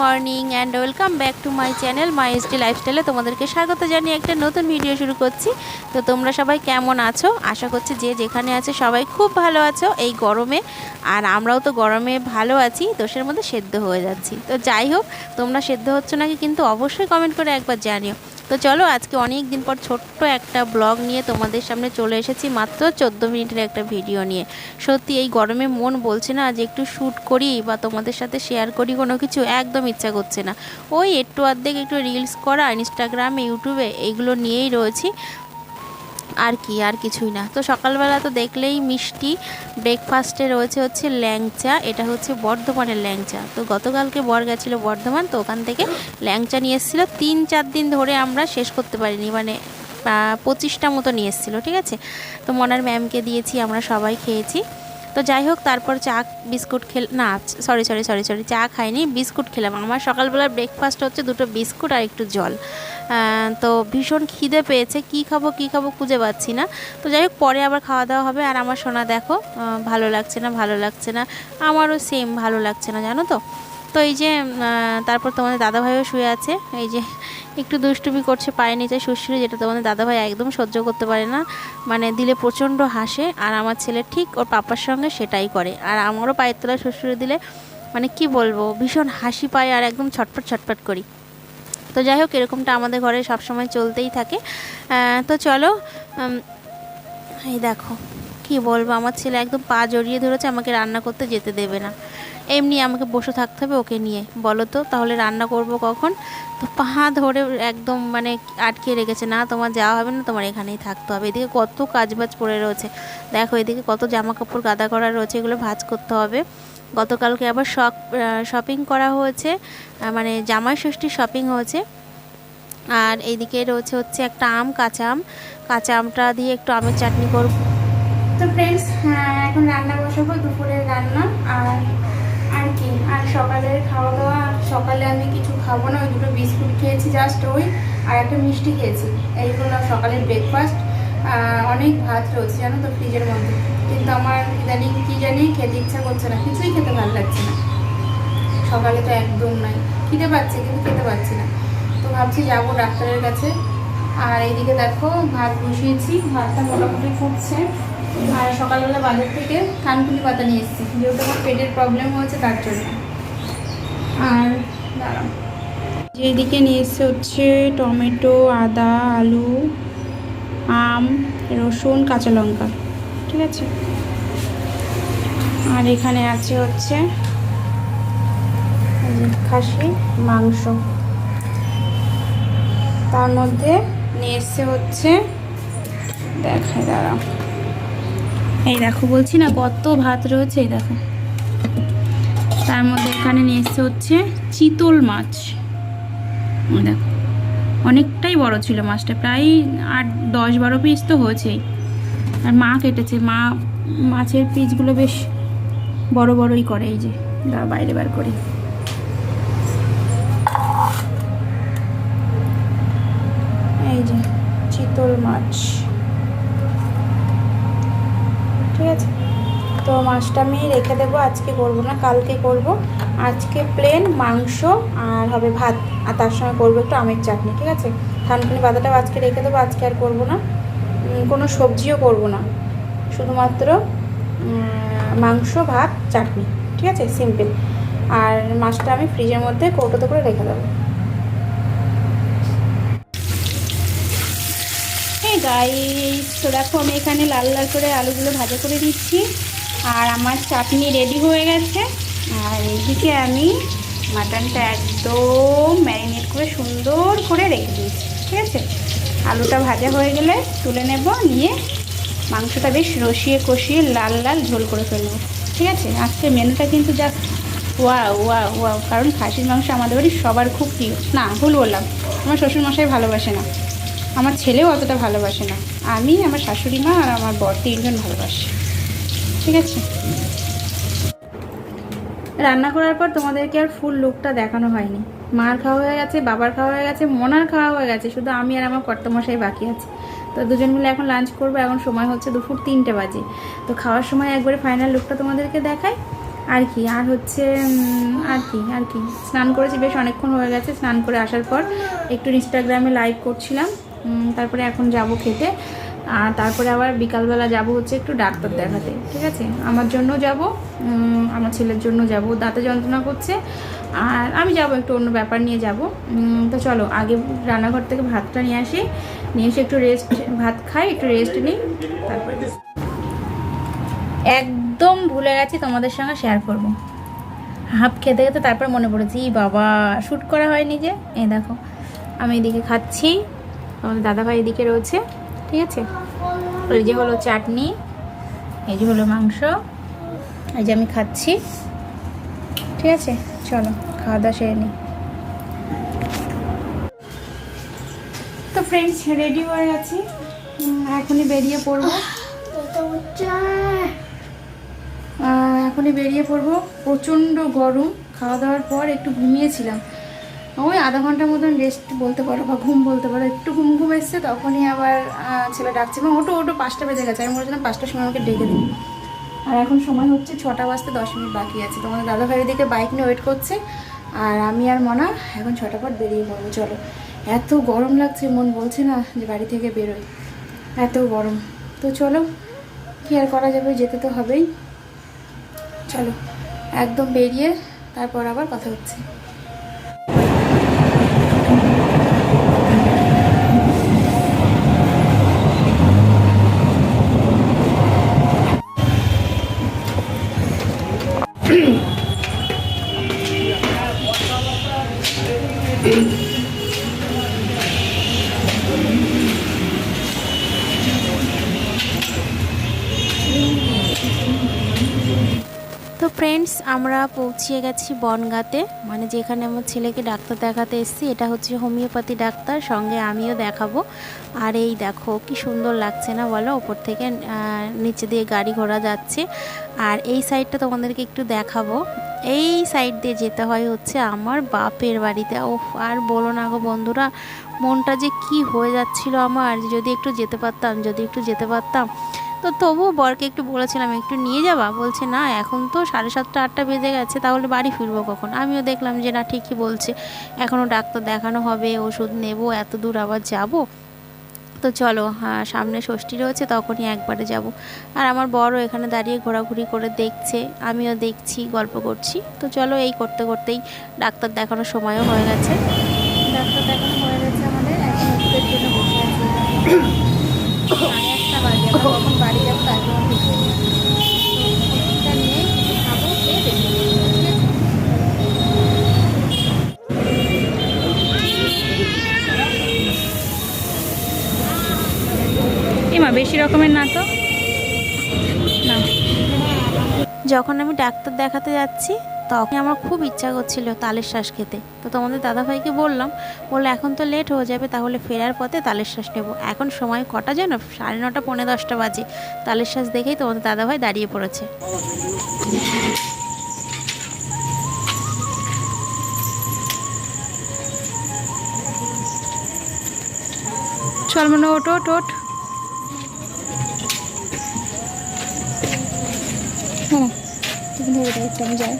Morning and welcome back to my channel my ST লাইফস্টাইলে তোমাদেরকে স্বাগত জানিয়ে একটা নতুন ভিডিও শুরু করছি। তো তোমরা সবাই কেমন আছো? আশা করছি যে যেখানে আছে সবাই খুব ভালো আছো এই গরমে। আর আমরাও তো গরমে ভালো আছি, দোষের মধ্যে সেদ্ধ হয়ে যাচ্ছি। তো যাই হোক, তোমরা সেদ্ধ হচ্ছ নাকি কিন্তু অবশ্যই কমেন্ট করে একবার জানিও। তো চলো, আজকে অনেক দিন পর ছোট্ট একটা ব্লগ নিয়ে তোমাদের সামনে চলে এসেছি, মাত্র চোদ্দ মিনিটের একটা ভিডিও নিয়ে। সত্যি এই গরমে মন বলছে না যে একটু শ্যুট করি বা তোমাদের সাথে শেয়ার করি, কোনো কিছু একদম ইচ্ছা করছে না। ওই একটু অর্ধেক একটু রিলস করা ইনস্টাগ্রাম ইউটিউবে এইগুলো নিয়েই রয়েছি। আর কি, আর কিছুই না। তো সকালবেলা তো দেখলেই মিষ্টি ব্রেকফাস্টে রয়েছে হচ্ছে ল্যাংচা, এটা হচ্ছে বর্ধমানের ল্যাংচা। তো গতকালকে বর গেছিল বর্ধমান, তো ওখান থেকে ল্যাংচা নিয়ে এসেছিল। তিন চার দিন ধরে আমরা শেষ করতে পারিনি মানে পঁচিশটা মতো নিয়ে এসেছিল, ঠিক আছে? তো মনার ম্যামকে দিয়েছি, আমরা সবাই খেয়েছি। তো যাই হোক, তারপর চা, বিস্কুট খেল, না, সরি সরি সরি সরি, চা খাইনি, বিস্কুট খেলাম। আমার সকালবেলার ব্রেকফাস্ট হচ্ছে দুটো বিস্কুট আর একটু জল। তো ভীষণ খিদে পেয়েছে। কি খাব কি খাব খুঁজে পাচ্ছি না। তো যাই হোক, পরে আবার খাওয়া দাওয়া হবে। আর আমার সোনা দেখো ভালো লাগছে না, ভালো লাগছে না। আমারও সেম ভালো লাগছে না, জানো তো? তো এই যে তারপর তোমাদের দাদাভাইও শুয়ে আছে। এই যে, একটু দুষ্টুমি করছে পায়ে নিচে শুশুরি, যেটা তোমাদের দাদাভাই একদম সহ্য করতে পারে না। মানে দিলে প্রচণ্ড হাসে। আর আমার ছেলে ঠিক ওর পাপার সঙ্গে সেটাই করে। আর আমারও পায়ের তলায় শ্বশুরে দিলে মানে কি বলব, ভীষণ হাসি পায় আর একদম ছটফট ছটফট করি। তো যাই হোক, এরকমটা আমাদের ঘরে সবসময় চলতেই থাকে। তো চলো এই দেখো, কি বলব, আমার ছেলে একদম পা জড়িয়ে ধরেছে, আমাকে রান্না করতে যেতে দেবে না। এমনি আমাকে বসে থাকতে হবে ওকে নিয়ে, বলো তো, তাহলে রান্না করব কখন? তো পা ধরে একদম মানে আটকে রেখেছে, না, তোমার যাওয়া হবে না, তোমার এখানেই থাকতে হবে। এদিকে কত কাজবাজ পড়ে রয়েছে। দেখো, এদিকে কত জামা কাপড় গাদা করা রয়েছে, এগুলো ভাঁজ করতে হবে। গতকালকে আবার শপ শপিং করা হয়েছে মানে জামাই ষষ্ঠীর শপিং হয়েছে। আর এইদিকে রয়েছে হচ্ছে একটা আম, কাঁচা আম। কাঁচা আমটা দিয়ে একটু আমের চাটনি করব। তো ফ্রেন্ডস এখন রান্না বসাবো, দুপুরের রান্না। আর আর কি? আর সকালের খাওয়া দাওয়া সকালে আমি কিছু খাব না, ওই দুটো বিস্কুট খেয়েছি জাস্ট ওই, আর একটা মিষ্টি খেয়েছি। এইগুলো সকালের ব্রেকফাস্ট অনেক ভাত রয়েছে, জানো তো ফ্রিজের মধ্যে। কিন্তু আমার ইদানিং কি জানি খেতে ইচ্ছা করছে না, কিছুই খেতে ভালো লাগছে না। সকালে তো একদম নাই। খিদে পাচ্ছে, কিন্তু খেতে পাচ্ছি না। তো ভাবছি যাব ডাক্তারের কাছে। আর এইদিকে দেখো, ভাত বসিয়েছি, ভাতটা মোটামুটি ফুটছে। আর সকালবেলা বাজার থেকে কানকুলি পাতা নিয়ে এসেছি, যেহেতু আমার পেটের প্রবলেম হয়েছে তার জন্য। আর দাঁড়াও। যেদিকে নিয়ে এসছে হচ্ছে টমেটো, আদা, আলু, আম, রসুন, কাঁচা লঙ্কা। ঠিক আছে। আর এখানে আছে হচ্ছে খাসি, মাংস। তার মধ্যে নিয়ে হচ্ছে দেখায় দাঁড়াও। এই দেখো, বলছি না, কত ভাত রয়েছে, এই দেখো। তার মধ্যে এখানে নিয়ে এসছে হচ্ছে চিতল মাছ। দেখো, অনেকটাই বড় ছিল মাছটা, প্রায় আট, দশ বারো পিস তো হয়েছেই। আর মা কেটেছে। মা, মাছের পিসগুলো বেশ বড় বড়ই করে এই যে। দাঁড়া বাইরে বার করি। এই যে, চিতল মাছ। ঠিক আছে? তো মাছটা আমি রেখে দেবো, আজকে করব না, কালকে করব। আজকে প্লেন মাংস আর হবে ভাত। আর তার সঙ্গে করব একটু আমের চাটনি, ঠিক আছে? থানকুনি পাতাটাও আজকে রেখে দেবো, আজকে আর করব না। কোনো সবজিও করব না। শুধুমাত্র মাংস, ভাত, চাটনি, ঠিক আছে? সিম্পল আর মাছটা আমি ফ্রিজের মধ্যে কৌটোতে করে রেখে দেবো। গাইস তো দেখো আমি এখানে লাল লাল করে আলুগুলো ভাজা করে দিচ্ছি। আর আমার চাটনি রেডি হয়ে গেছে। আর এইদিকে আমি মাটনটা একদম ম্যারিনেট করে সুন্দর করে রেখে দিয়েছি, ঠিক আছে? আলুটা ভাজা হয়ে গেলে তুলে নেব, নিয়ে মাংসটা বেশ রসিয়ে কষিয়ে লাল লাল ঝোল করে ফেলব। ঠিক আছে? আজকে মেনুটা কিন্তু যা ওয়া ওয়া ওয়া কারণ খাসির মাংস আমাদের বাড়ির সবার খুব প্রিয়। না, ভুল বললাম। আমার শ্বশুরমশাই ভালোবাসে না। আমার ছেলেও অতটা ভালোবাসে না। আমি, আমার শাশুড়ি মা আর আমার বর তিনজন ভালোবাসে। ঠিক আছে? রান্না করার পর তোমাদেরকে আর ফুল লুকটা দেখানো হয়নি। মার খাওয়া হয়ে গেছে, বাবার খাওয়া হয়ে গেছে, মনার খাওয়া হয়ে গেছে, শুধু আমি আর আমার কর্তমশাই বাকি আছে। তো দুজন মিলে এখন লাঞ্চ করব, এখন সময় হচ্ছে দুপুর তিনটে বাজে। তো খাওয়ার সময় একবারে ফাইনাল লুকটা তোমাদেরকে দেখাই। আর কি, আর হচ্ছে আর কি আর কি। স্নান করেছি বেশ অনেকক্ষণ হয়ে গেছে, স্নান করে আসার পর একটু ইনস্টাগ্রামে লাইভ করছিলাম। তারপরে এখন যাব খেতে। আর তারপরে আবার বিকালবেলা যাব হচ্ছে একটু ডাক্তার দেখাতে, ঠিক আছে? আমার জন্য যাব। আমার ছেলের জন্য যাব। দাঁতে যন্ত্রণা করছে। আর আমি যাব একটু অন্য ব্যাপার নিয়ে যাব। তো চলো, আগে রান্নাঘর থেকে ভাতটা নিয়ে আসি। নিয়ে এসে একটু রেস্ট ভাত খাই, একটু রেস্ট নিই, তারপরে একদম ভুলে গেছি তোমাদের সঙ্গে শেয়ার করব। হাফ খেতে খেতে তারপর মনে পড়েছে বাবা শ্যুট করা হয়নি যে? এই দেখো, আমি এদিকে খাচ্ছি। আমাদের দাদাভাই এদিকে রয়েছে, ঠিক আছে? এই যে হলো চাটনি, এই যে হলো মাংস। এই যে আমি খাচ্ছি। ঠিক আছে? চলো খাওয়া দাওয়া সেরে নিই। তো ফ্রেন্ডস রেডি হয়ে আছি। এখনই বেরিয়ে পড়ব। এখনই বেরিয়ে পড়ব। প্রচণ্ড গরম। খাওয়া দাওয়ার পর একটু ঘুমিয়েছিলাম। ওই আধা ঘণ্টার মতন রেস্ট বলতে পারো বা ঘুম বলতে পারো। একটু ঘুম ঘুম এসছে তখনই আবার ছেলে ডাকছে। এবং ওটো ওটো পাঁচটা বেজে গেছে। আমি বলছিলাম পাঁচটার সময় আমাকে ডেকে দিই আর এখন সময় হচ্ছে ছটা বাজতে দশ মিনিট বাকি আছে। তোমাদের দাদা ভাইয়ের দিকে বাইক নিয়ে ওয়েট করছে। আর আমি আর মনা এখন ছটা পর বেরিয়ে পড়ব, চলো। এত গরম লাগছে, মন বলছে না যে বাড়ি থেকে বেরোই। এত গরম। তো চলো, কি আর করা যাবে, যেতে তো হবেই। চলো, একদম বেরিয়ে তারপর আবার কথা হচ্ছে। আমরা পৌঁছিয়ে গেছি বনগাতে। মানে যেখানে আমার ছেলেকে ডাক্তার দেখাতে এসেছি, এটা হচ্ছে হোমিওপ্যাথি ডাক্তার, সঙ্গে আমিও দেখাবো। আর এই দেখো, কি সুন্দর লাগছে না বলো? ওপর থেকে নিচে দিয়ে গাড়ি ঘোড়া যাচ্ছে। আর এই সাইডটা তোমাদেরকে একটু দেখাবো। এই সাইড দিয়ে যেতে হয় হচ্ছে আমার বাপের বাড়িতে। ও আর বলো না গো বন্ধুরা, মনটা যে কি হয়ে যাচ্ছিল আমার। যদি একটু যেতে পারতাম, যদি একটু যেতে পারতাম। তো তবুও বরকে একটু বলেছিলাম, একটু নিয়ে যাবা? বলছে, না, এখন তো সাড়ে সাতটা, আটটা বেজে গেছে, তাহলে বাড়ি ফিরবো কখন? আমিও দেখলাম যে, না, ঠিকই বলছে। এখনও ডাক্তার দেখানো হবে, ওষুধ নেব, এত দূর আবার যাব। তো চলো হ্যাঁ সামনে ষষ্ঠী রয়েছে, তখনই একবারে যাব। আর আমার বড় এখানে দাঁড়িয়ে ঘোরাঘুরি করে দেখছে, আমিও দেখছি, গল্প করছি। তো চলো, এই করতে করতেই ডাক্তার দেখানোর সময়ও হয়ে গেছে। ডাক্তার দেখানো হয়ে গেছে আমাদের, এখন জন্য বসে বেশি রকমের না তো? না। যখন আমি ডাক্তার দেখাতে যাচ্ছি তখন আমার খুব ইচ্ছা করছিল তালের শ্বাস খেতে। তো তোমাদের দাদাভাইকে বললাম বলল এখন তো লেট হয়ে যাবে তাহলে ফেরার পথে তালের শ্বাস নেব। এখন সময় কটা যেন? সাড়ে নটা পৌনে দশটা বাজে। তালের শ্বাস দেখেই তোমাদের দাদাভাই দাঁড়িয়ে পড়েছে। চল মানে ওট ওট ধরে দাও একটু আমি যাই।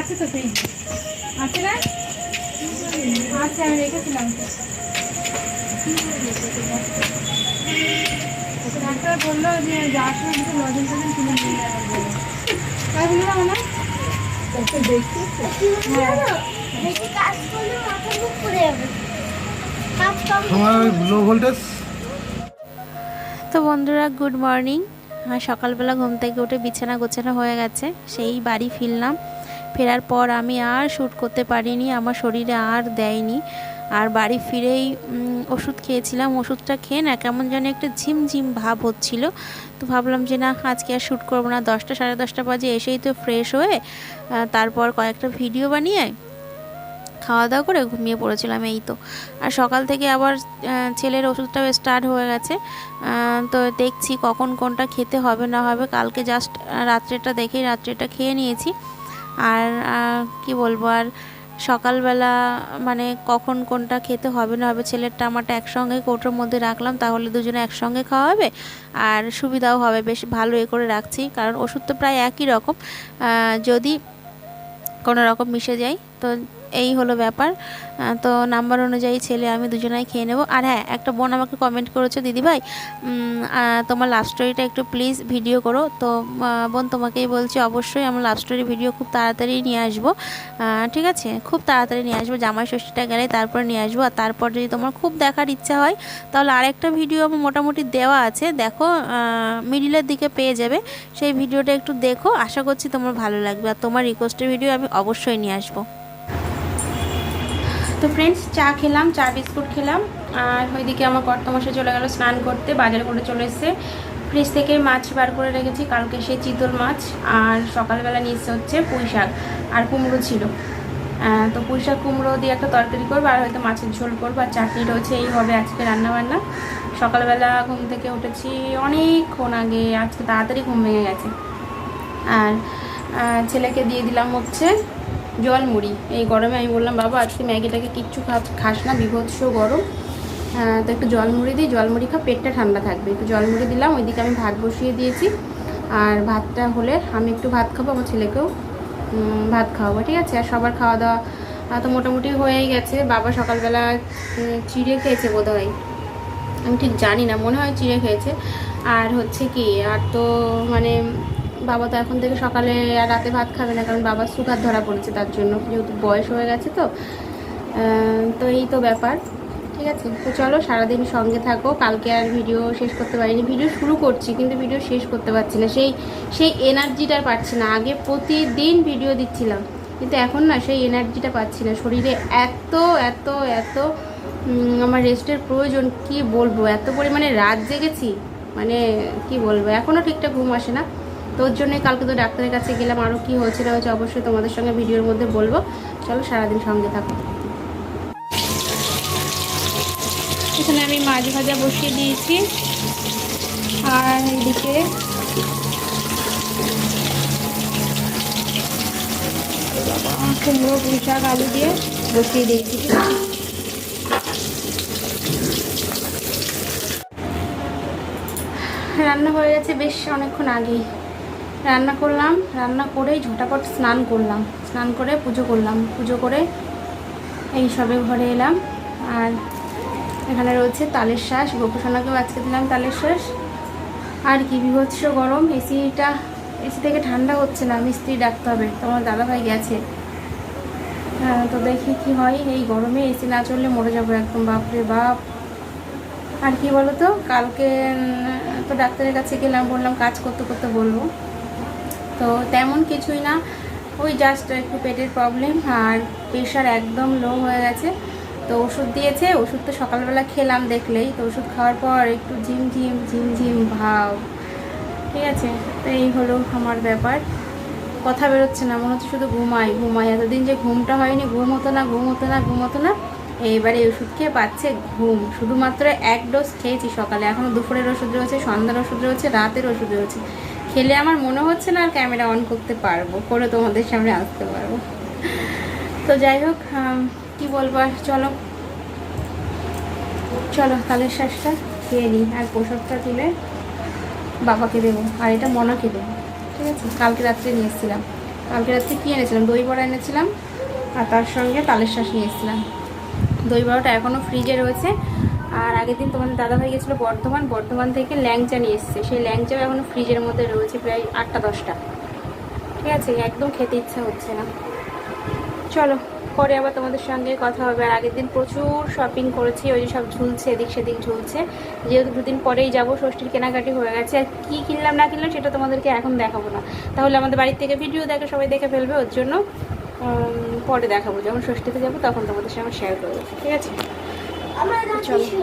আছে তো সেই। আছে না? আচ্ছা আমি রেখেছিলাম। ডাক্তার বলল যে যাওয়ার সময় কিছু লজেন টজেন কিনে নিয়ে যাওয়ার বলে তাই বলল না আমার বেশি কাজ করলে মাথা মুখ করে যাবে। লো ভোল্টেজ তো বন্ধুরা গুড মর্নিং আর সকালবেলা ঘুম থেকে উঠে বিছানা গোছানো হয়ে গেছে, সেই বাড়ি ফিরলাম। ফেরার পর আমি আর শ্যুট করতে পারিনি, আমার শরীরে আর দেয়নি। আর বাড়ি ফিরেই ওষুধ খেয়েছিলাম, ওষুধটা খেয়ে না কেমন যেন একটা ঝিমঝিম ভাব হচ্ছিল। তো ভাবলাম যে না, আজকে আর শ্যুট করব না। দশটা, সাড়ে দশটা বাজে এসেই তো ফ্রেশ হয়ে তারপর কয়েকটা ভিডিও বানিয়ে খাওয়া দাওয়া করে ঘুমিয়ে পড়েছিলাম এই তো। আর সকাল থেকে আবার ছেলের ওষুধটাও স্টার্ট হয়ে গেছে। তো দেখছি কখন কোনটা খেতে হবে না হবে। কালকে জাস্ট রাত্রেটা দেখেই রাত্রেটা খেয়ে নিয়েছি। আর কি বলব, আর সকালবেলা মানে কখন কোনটা খেতে হবে না হবে ছেলেরটা আমারটা একসঙ্গে কৌটোর মধ্যে রাখলাম, তাহলে দুজনে একসঙ্গে খাওয়া হবে আর সুবিধাও হবে, বেশ ভালো এ করে রাখছি, কারণ ওষুধ তো প্রায় একই রকম। যদি কোনো রকম মিশে যায়, তো এই হলো ব্যাপার। তো নাম্বার অনুযায়ী ছেলে আমি দুজনাই খেয়ে নেব। আর হ্যাঁ একটা বোন আমাকে কমেন্ট করেছে, দিদিভাই তোমার লাভ স্টোরিটা একটু প্লিজ ভিডিও করো। তো বোন তোমাকেই বলছি, অবশ্যই আমার লাভ স্টোরি ভিডিও খুব তাড়াতাড়ি নিয়ে আসব। ঠিক আছে? খুব তাড়াতাড়ি নিয়ে আসব, জামাই ষষ্ঠীটা গেলে তারপর নিয়ে আসব। আর তারপর যদি তোমার খুব দেখার ইচ্ছা হয়, তাহলে আরেকটা ভিডিও আমার মোটামুটি দেওয়া আছে। দেখো মিডিলের দিকে পেয়ে যাবে। সেই ভিডিওটা একটু দেখো, আশা করছি তোমার ভালো লাগবে। আর তোমার রিকোয়েস্টের ভিডিও আমি অবশ্যই নিয়ে আসব। তো ফ্রেন্ডস চা খেলাম, চা বিস্কুট খেলাম। আর ওইদিকে আমার কর্তমশে চলে গেল স্নান করতে, বাজার করে চলে এসেছে। ফ্রিজ থেকে মাছ বার করে রেখেছি, কালকে সে চিতল মাছ, আর সকালবেলা নিয়ে এসে হচ্ছে পুঁই শাক আর কুমড়ো ছিল। তো পুঁই শাক, কুমড়ো দিয়ে একটা তরকারি করব, আর হয়তো মাছের ঝোল করব, আর চাটনি রয়েছে, এই হবে আজকে রান্না বান্না সকালবেলা ঘুম থেকে উঠেছি অনেকক্ষণ আগে, আজকে তাড়াতাড়ি ঘুম ভেঙে গেছে। আর ছেলেকে দিয়ে দিলাম হচ্ছে জল মুড়ি। এই গরমে আমি বললাম, বাবা, আজকে ম্যাগিটাকে কিচ্ছু খাস না, বিভৎস গরম। তো একটু জল মুড়ি দিই, জল মুড়ি খা পেটটা ঠান্ডা থাকবে। একটু জল মুড়ি দিলাম, ওইদিকে আমি ভাত বসিয়ে দিয়েছি। আর ভাতটা হলে আমি একটু ভাত খাব, আমার ছেলেকেও ভাত খাওয়াবো, ঠিক আছে? আর সবার খাওয়া দাওয়া তো মোটামুটি হয়েই গেছে। বাবা সকালবেলা চিড়ে খেয়েছে বোধ হয় আমি ঠিক জানি না, মনে হয় চিড়ে খেয়েছে। আর হচ্ছে কি, আর তো মানে বাবা তো এখন থেকে সকালে আর রাতে ভাত খাবে না, কারণ বাবার সুগার ধরা পড়েছে তার জন্য, যেহেতু বয়স হয়ে গেছে তো। তো এই তো ব্যাপার, ঠিক আছে? তো চলো, সারাদিন সঙ্গে থাকো। কালকে আর ভিডিও শেষ করতে পারিনি। ভিডিও শুরু করছি, কিন্তু ভিডিও শেষ করতে পারছি না। সেই সেই এনার্জিটা পাচ্ছি না। আগে প্রতিদিন ভিডিও দিচ্ছিলাম, কিন্তু এখন না সেই এনার্জিটা পাচ্ছি না। শরীরে এত এত এত আমার রেস্টের প্রয়োজন, কি বলব? এত পরিমাণে রাত জেগেছি মানে কি বলব? এখনও ঠিকঠাক ঘুম আসে না। তো ওর জন্যই কালকে তো ডাক্তারের কাছে গেলাম আরও কী হয়েছে না হয়েছে অবশ্যই তোমাদের সঙ্গে ভিডিওর মধ্যে বলব। চলো সারাদিন সঙ্গে থাকো। এখানে আমি মাছ ভাজা বসিয়ে দিয়েছি। আর এদিকে কুমড়ো পুঁই শাক, আলু দিয়ে বসিয়ে দিয়েছি। রান্না হয়ে গেছে বেশ অনেকক্ষণ আগেই। রান্না করলাম, রান্না করেই ঝটাপট স্নান করলাম। স্নান করে পুজো করলাম। পুজো করে এই সবে ঘরে এলাম। আর এখানে রয়েছে তালের শ্বাস গোপসোনাকেও আজকে দিলাম তালের শ্বাস আর কি বিভৎস গরম। এসিটা, এসি থেকে ঠান্ডা হচ্ছে না, মিস্ত্রি ডাকতে হবে। তোমার দাদাভাই গেছে। হ্যাঁ তো দেখি কি হয়। এই গরমে এসি না চললে মরে যাব একদম। বাপরে বাপ। আর কি বলো তো কালকে তো ডাক্তারের কাছে গেলাম, বললাম কাজ করতে করতে বলব। তো তেমন কিছুই না। ওই জাস্ট একটু পেটের প্রবলেম আর প্রেশার একদম লো হয়ে গেছে। তো ওষুধ দিয়েছে, ওষুধ তো সকালবেলা খেলাম দেখলেই। তো ওষুধ খাওয়ার পর একটু ঝিম ঝিম ঝিম ঝিম, ভাব। ঠিক আছে? তো এই হলো আমার ব্যাপার। কথা বেরোচ্ছে না, মনে হচ্ছে শুধু ঘুমাই ঘুমাই। এতদিন যে ঘুমটা হয়নি, ঘুম হতো না, ঘুম হতো না, ঘুম হতো না। এইবারে ওষুধ খেয়ে পাচ্ছে ঘুম। শুধুমাত্র এক ডোজ খেয়েছি সকালে। এখনও দুপুরের ওষুধ রয়েছে, সন্ধ্যার ওষুধ রয়েছে, রাতের ওষুধ রয়েছে। খেলে আমার মনে হচ্ছে না আর ক্যামেরা অন করতে পারব। করে তোমাদের সামনে আসতে পারব। তো যাই হোক কি বলব আর? চলো। চলো কালের শ্বাসটা খেয়ে নিই আর পোশাকটা তুলে বাবাকে দেবো। আর এটা মনাকে দেবো। ঠিক আছে? কালকে রাত্রে নিয়ে এসেছিলাম। কালকে রাত্রে কী এনেছিলাম? দই বড়া এনেছিলাম আর তার সঙ্গে তালের শ্বাস নিয়ে এসেছিলাম। দই বড়াটা এখনও ফ্রিজে রয়েছে। আর আগের দিন তোমাদের দাদাভাই গেছিল বর্ধমান বর্ধমান থেকে ল্যাংচা নিয়ে এসছে। সেই ল্যাংচাও এখন ফ্রিজের মধ্যে রয়েছে প্রায় আটটা, দশটা। ঠিক আছে? একদম খেতে ইচ্ছা হচ্ছে না। চলো, পরে আবার তোমাদের সঙ্গে কথা হবে। আর আগের দিন প্রচুর শপিং করেছি, ওই যে সব ঝুলছে, এদিক সেদিক ঝুলছে। যেহেতু দুদিন পরেই যাব, ষষ্ঠীর কেনাকাটি হয়ে গেছে। আর কী কিনলাম, না কিনলাম, সেটা তোমাদেরকে এখন দেখাবো না। তাহলে আমাদের বাড়ির থেকে ভিডিও দেখে সবাই দেখে ফেলবে। ওর জন্য পরে দেখাবো। যখন ষষ্ঠীতে যাব, তখন তোমাদের সঙ্গে শেয়ার করব। ঠিক আছে? আমার চলো। কিছু